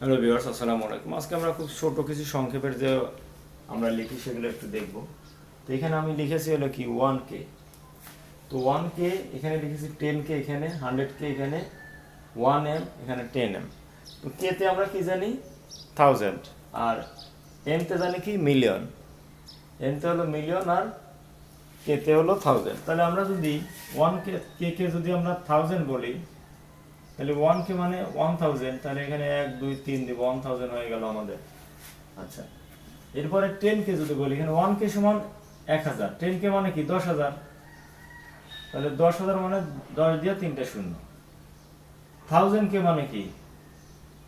Hello viewers, আসসালামু আলাইকুম। আজকে আমরা খুব ছোট কিছু সংক্ষেপের যে আমরা লিখি সেগুলো একটু দেখব। তো এখানে আমি লিখেছি হলো কি ওয়ান কে তো ওয়ান কে এখানে লিখেছি টেন কে এখানে হান্ড্রেড কে এখানে ওয়ান এম এখানে টেন এম তো কেতে আমরা কি জানি? থাউজেন্ড আর এমতে জানি কি? মিলিয়ন এমতে হলো মিলিয়ন আর কেতে হলো থাউজেন্ড তাহলে আমরা যদি ওয়ান কে কে যদি আমরা থাউজেন্ড বলি তাহলে ওয়ান কে মানে ওয়ান থাউজেন্ড তাহলে এখানে এক, দুই, তিন দিব ওয়ান থাউজেন্ড হয়ে গেল আমাদের। আচ্ছা। এরপরে টেন কে যদি বলি, এখানে ওয়ান কে সমান এক হাজার। টেন কে মানে কি? দশ হাজার। তাহলে দশ হাজার মানে দশ দিয়ে তিনটে শূন্য। থাউজেন্ড কে মানে কি?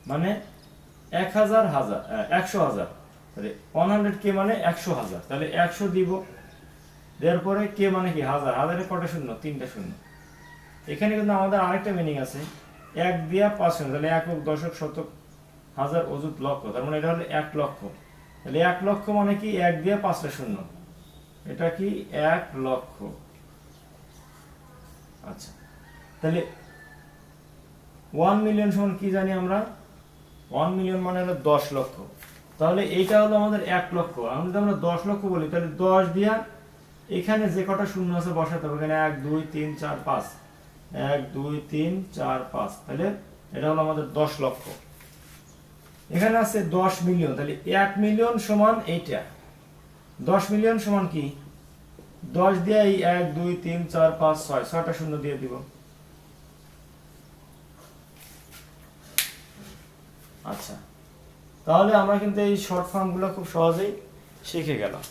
মানে এক হাজার হাজার একশো হাজার। তাহলে ওয়ান হান্ড্রেড কে মানে একশো হাজার। তাহলে একশো দিব। দেওয়ার পরে কে মানে কি? হাজার। হাজারে কটা শূন্য? তিনটা শূন্য। এখানে কিন্তু আমাদের আরেকটা মিনিং আছে। এক দিয়া পাঁচ শূন্য তাহলে একক দশক শতক হাজার অযুত লক্ষ, তার মানে এটা হলো এক লক্ষ। তাহলে এক লক্ষ মানে কি? এক দিয়া পাঁচটা শূন্য। এটা কি? এক লক্ষ। আচ্ছা। তাহলে ওয়ান মিলিয়ন সমান কি জানি আমরা? ওয়ান মিলিয়ন মানে হলো দশ লক্ষ। তাহলে এইটা হলো আমাদের এক লক্ষ। আমরা যদি আমরা দশ লক্ষ বলি, তাহলে দশ দিয়া এখানে যে কটা শূন্য আছে বসাতে হবে, এখানে এক, দুই, তিন, চার, পাঁচ। এক, দুই, তিন, চার, পাঁচ। তাহলে এটা হলো আমাদের দশ লক্ষ। এখানে আছে দশ মিলিয়ন, তাহলে এক মিলিয়ন সমান এইটা। দশ মিলিয়ন সমান কি? দশ দিয়ে এই এক, দুই, তিন, চার, পাঁচ, ছয়, ছয়টা শূন্য দিয়ে দিব। আচ্ছা তাহলে আমরা কিন্তু এই শর্ট ফর্মগুলো খুব সহজেই শিখে গেলাম।